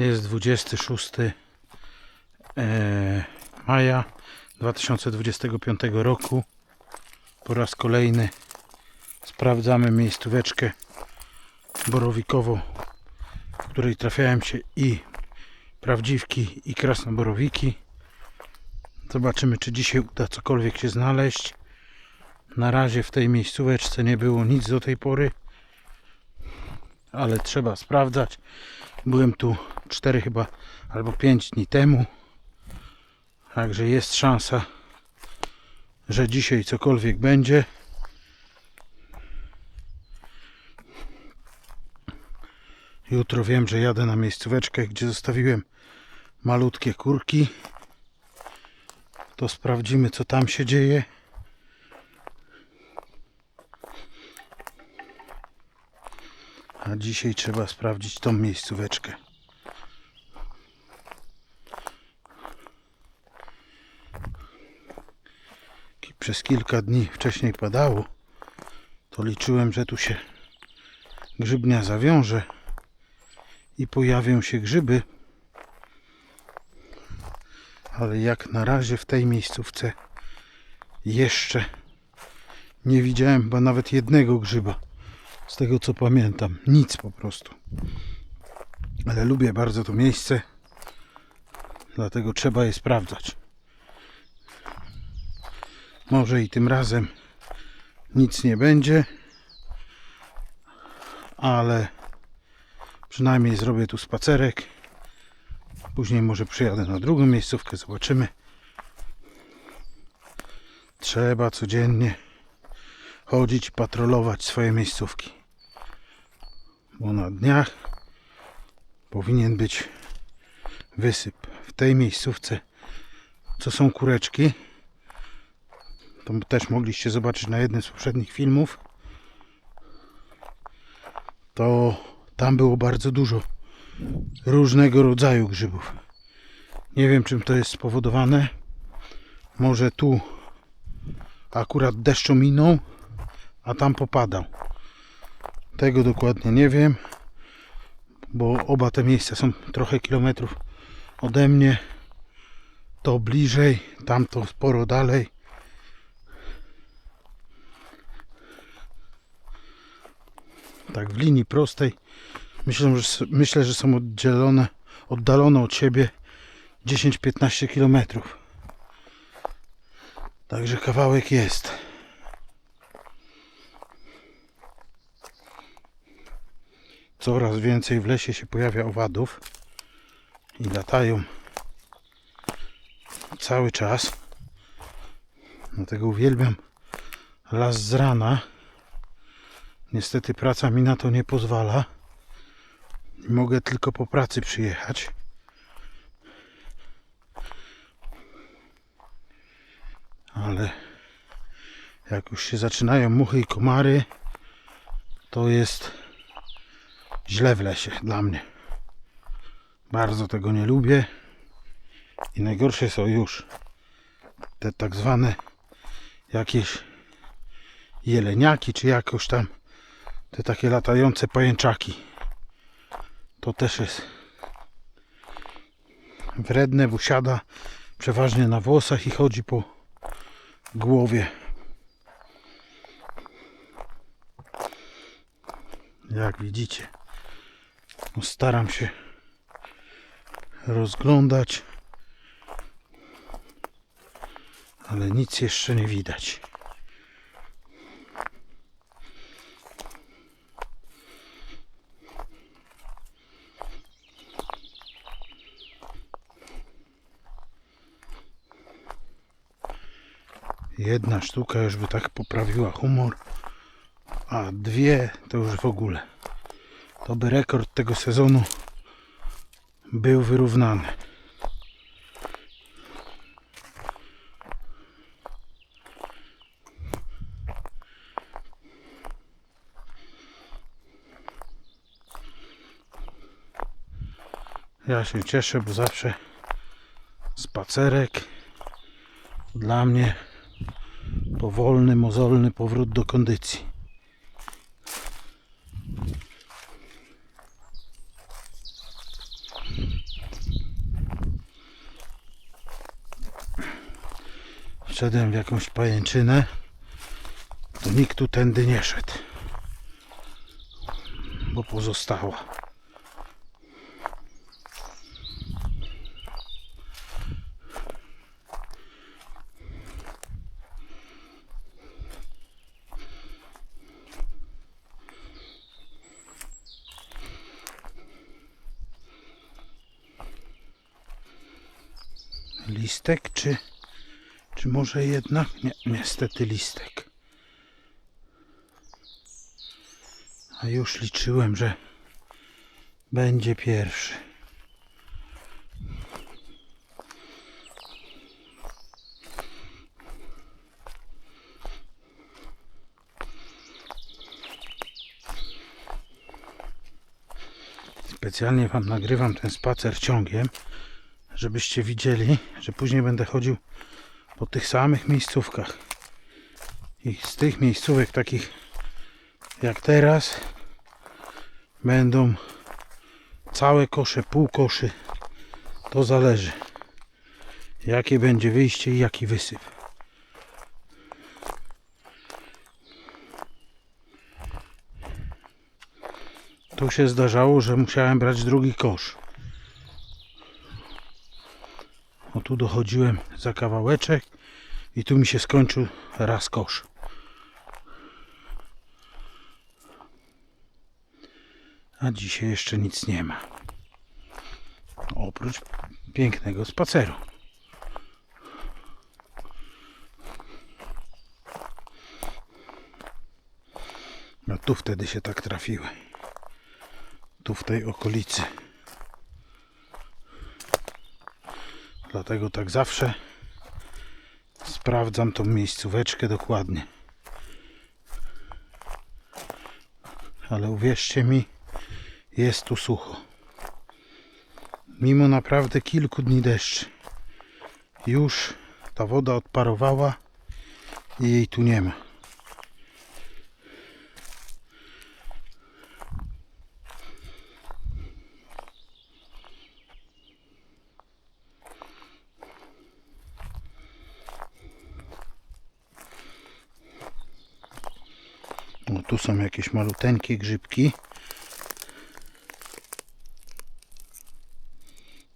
Jest 26 e, maja 2025 roku. Po raz kolejny sprawdzamy miejscóweczkę borowikową, w której trafiają się i prawdziwki, i krasnoborowiki. Zobaczymy, czy dzisiaj uda cokolwiek się znaleźć. Na razie w tej miejscóweczce nie było nic do tej pory, ale trzeba sprawdzać. Byłem tu 4 chyba albo 5 dni temu. Także jest szansa, że dzisiaj cokolwiek będzie. Jutro wiem, że jadę na miejscóweczkę, gdzie zostawiłem malutkie kurki. To sprawdzimy, co tam się dzieje. A dzisiaj trzeba sprawdzić tą miejscóweczkę. Przez kilka dni wcześniej padało, to liczyłem, że tu się grzybnia zawiąże i pojawią się grzyby. Ale jak na razie w tej miejscówce jeszcze nie widziałem chyba nawet jednego grzyba. Z tego co pamiętam. Nic po prostu. Ale lubię bardzo to miejsce. Dlatego trzeba je sprawdzać. Może i tym razem nic nie będzie. Ale przynajmniej zrobię tu spacerek. Później może przyjadę na drugą miejscówkę. Zobaczymy. Trzeba codziennie chodzić patrolować swoje miejscówki. Bo na dniach powinien być wysyp. W tej miejscówce, co są kureczki, to też mogliście zobaczyć na jednym z poprzednich filmów, to tam było bardzo dużo różnego rodzaju grzybów. Nie wiem czym to jest spowodowane. Może tu akurat deszczu minął, a tam popadał. Tego dokładnie nie wiem, bo oba te miejsca są trochę kilometrów ode mnie. To bliżej, tamto sporo dalej. Tak w linii prostej. Myślę, że, myślę, że są oddzielone, oddalone od siebie 10-15 kilometrów. Także kawałek jest. Coraz więcej w lesie się pojawia owadów i latają cały czas. Dlatego uwielbiam las z rana. Niestety praca mi na to nie pozwala. Mogę tylko po pracy przyjechać. Ale jak już się zaczynają muchy i komary, to jest źle w lesie dla mnie. Bardzo tego nie lubię. I najgorsze są już te tak zwane jakieś jeleniaki, czy jakoś tam te takie latające pajęczaki. To też jest wredne, bo przeważnie na włosach i chodzi po głowie. Jak widzicie. No, staram się rozglądać, ale nic jeszcze nie widać. Jedna sztuka już by tak poprawiła humor, a dwie to już w ogóle. To by rekord tego sezonu był wyrównany. Ja się cieszę, bo zawsze spacerek dla mnie powolny, mozolny powrót do kondycji. Wszedłem w jakąś pajęczynę, to nikt tu tędy nie szedł, bo pozostała. Listek czy, czy może jednak? Nie, niestety listek. A już liczyłem, że będzie pierwszy. Specjalnie Wam nagrywam ten spacer ciągiem, żebyście widzieli, że później będę chodził po tych samych miejscówkach. I z tych miejscówek takich jak teraz będą całe kosze, pół koszy. To zależy. Jakie będzie wyjście i jaki wysyp. Tu się zdarzało, że musiałem brać drugi kosz. O tu dochodziłem za kawałeczek i tu mi się skończył raz kosz. A dzisiaj jeszcze nic nie ma. Oprócz pięknego spaceru. No tu wtedy się tak trafiły. Tu w tej okolicy. Dlatego tak zawsze sprawdzam tą miejscóweczkę dokładnie. Ale uwierzcie mi, jest tu sucho. Mimo naprawdę kilku dni deszczy. Już ta woda odparowała i jej tu nie ma. Tu są jakieś maluteńkie grzybki.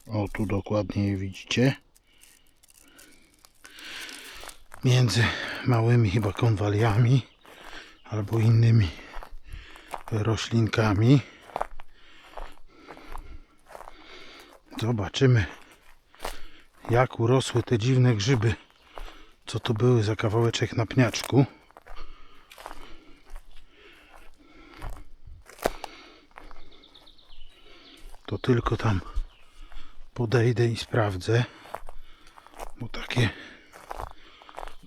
O, tu dokładnie je widzicie. Między małymi chyba konwaliami albo innymi roślinkami. Zobaczymy, jak urosły te dziwne grzyby, co tu były za kawałeczek na pniaczku. To tylko tam podejdę i sprawdzę. Bo takie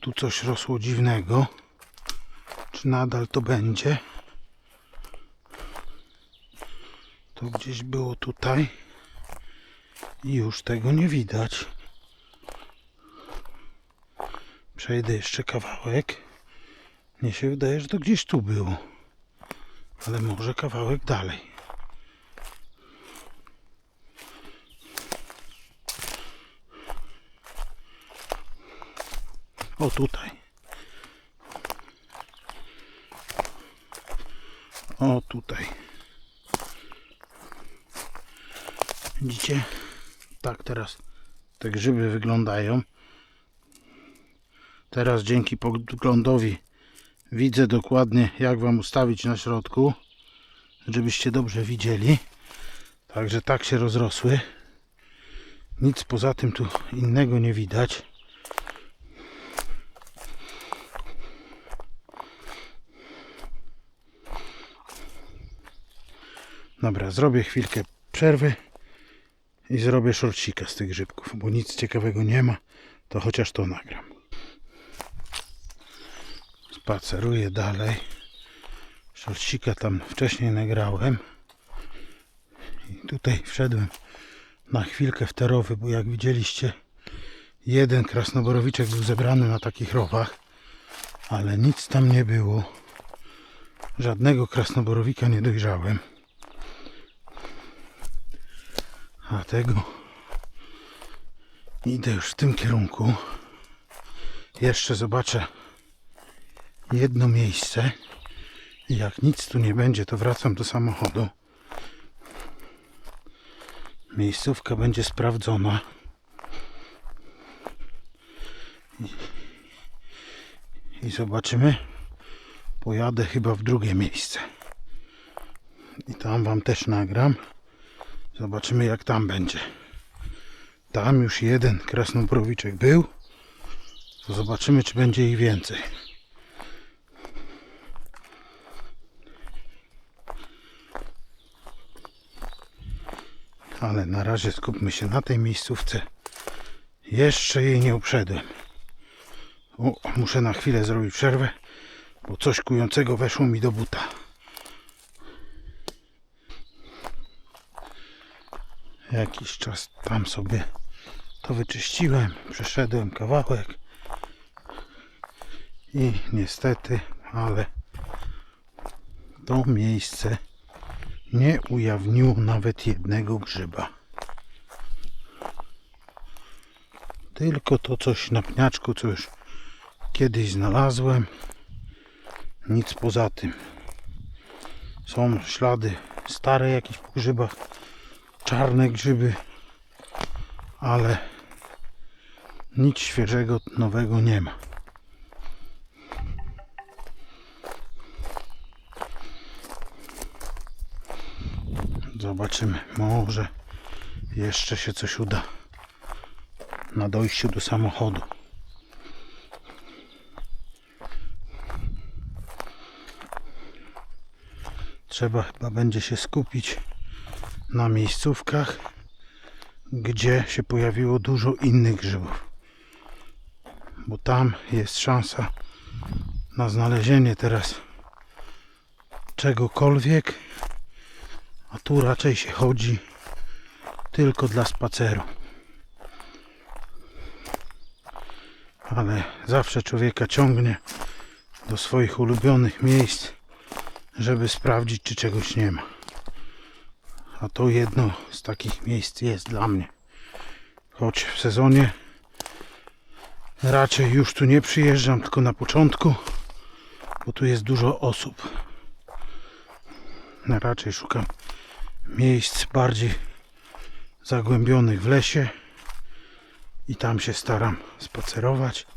tu coś rosło dziwnego. Czy nadal to będzie? To gdzieś było tutaj i już tego nie widać. Przejdę jeszcze kawałek. Mnie się wydaje, że to gdzieś tu było. Ale może kawałek dalej. O tutaj. O tutaj. Widzicie? Tak teraz te grzyby wyglądają. Teraz dzięki podglądowi widzę dokładnie jak Wam ustawić na środku, żebyście dobrze widzieli. Także tak się rozrosły. Nic poza tym tu innego nie widać. Dobra, zrobię chwilkę przerwy i zrobię szorcika z tych grzybków, bo nic ciekawego nie ma, to chociaż to nagram. Spaceruję dalej. Szorcika tam wcześniej nagrałem. I tutaj wszedłem na chwilkę w te rowy, bo jak widzieliście, jeden krasnoborowiczek był zebrany na takich rowach, ale nic tam nie było. Żadnego krasnoborowika nie dojrzałem. Dlatego idę już w tym kierunku Jeszcze zobaczę jedno miejsce. Jak nic tu nie będzie, to wracam do samochodu. Miejscówka będzie sprawdzona. I zobaczymy. Pojadę chyba w drugie miejsce. I tam wam też nagram. Zobaczymy jak tam będzie. Tam już jeden krasnobrowiczek był. To zobaczymy czy będzie ich więcej. Ale na razie skupmy się na tej miejscówce. Jeszcze jej nie uprzedłem. O, muszę na chwilę zrobić przerwę, bo coś kującego weszło mi do buta. Jakiś czas tam sobie to wyczyściłem, przeszedłem kawałek i niestety, ale to miejsce nie ujawniło nawet jednego grzyba. Tylko to coś na pniaczku, co już kiedyś znalazłem. Nic poza tym. Są ślady stare jakieś po grzybach, czarne grzyby, ale nic świeżego, nowego nie ma. Zobaczymy, może jeszcze się coś uda na dojściu do samochodu. Trzeba chyba będzie się skupić na miejscówkach, gdzie się pojawiło dużo innych grzybów. Bo tam jest szansa na znalezienie teraz czegokolwiek, a tu raczej się chodzi tylko dla spaceru. Ale zawsze człowieka ciągnie do swoich ulubionych miejsc, żeby sprawdzić, czy czegoś nie ma. A to jedno z takich miejsc jest dla mnie. Choć w sezonie raczej już tu nie przyjeżdżam, tylko na początku, bo tu jest dużo osób. Ja raczej szukam miejsc bardziej zagłębionych w lesie i tam się staram spacerować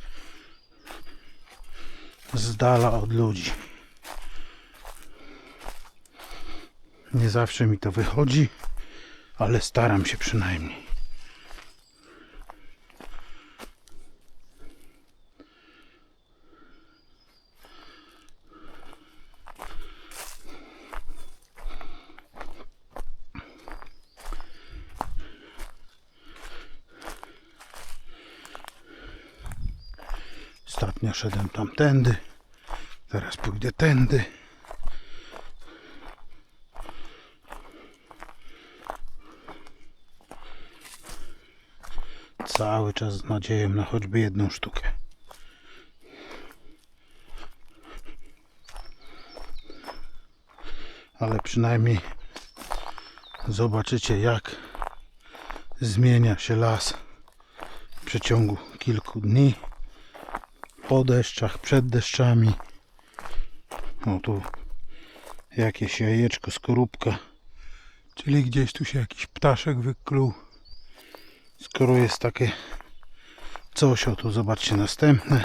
z dala od ludzi. Nie zawsze mi to wychodzi, ale staram się przynajmniej. Ostatnio szedłem tamtędy, teraz pójdę tędy. Cały czas z nadzieją na choćby jedną sztukę. Ale przynajmniej zobaczycie jak zmienia się las w przeciągu kilku dni po deszczach, przed deszczami. O tu jakieś jajeczko, skorupka. Czyli gdzieś tu się jakiś ptaszek wykluł. Skoro jest takie coś, o tu zobaczcie następne.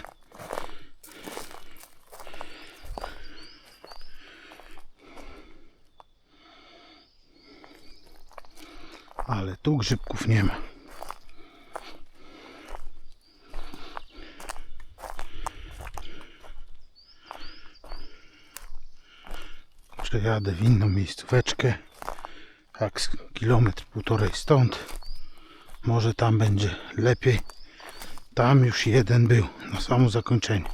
Ale tu grzybków nie ma. Przejadę w inną miejscóweczkę. Tak kilometr, półtorej stąd. Może tam będzie lepiej. Tam już jeden był na samo zakończenie.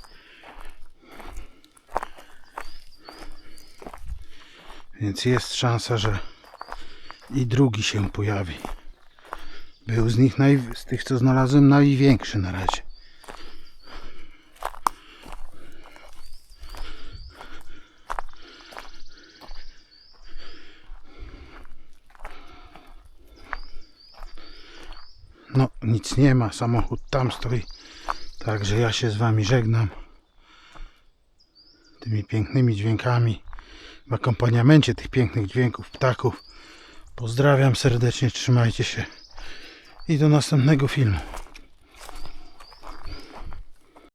Więc jest szansa, że i drugi się pojawi. Był z nich naj... z tych co znalazłem największy na razie. No, nic nie ma, samochód tam stoi. Także ja się z Wami żegnam. Tymi pięknymi dźwiękami. W akompaniamencie tych pięknych dźwięków ptaków. Pozdrawiam serdecznie, trzymajcie się. I do następnego filmu.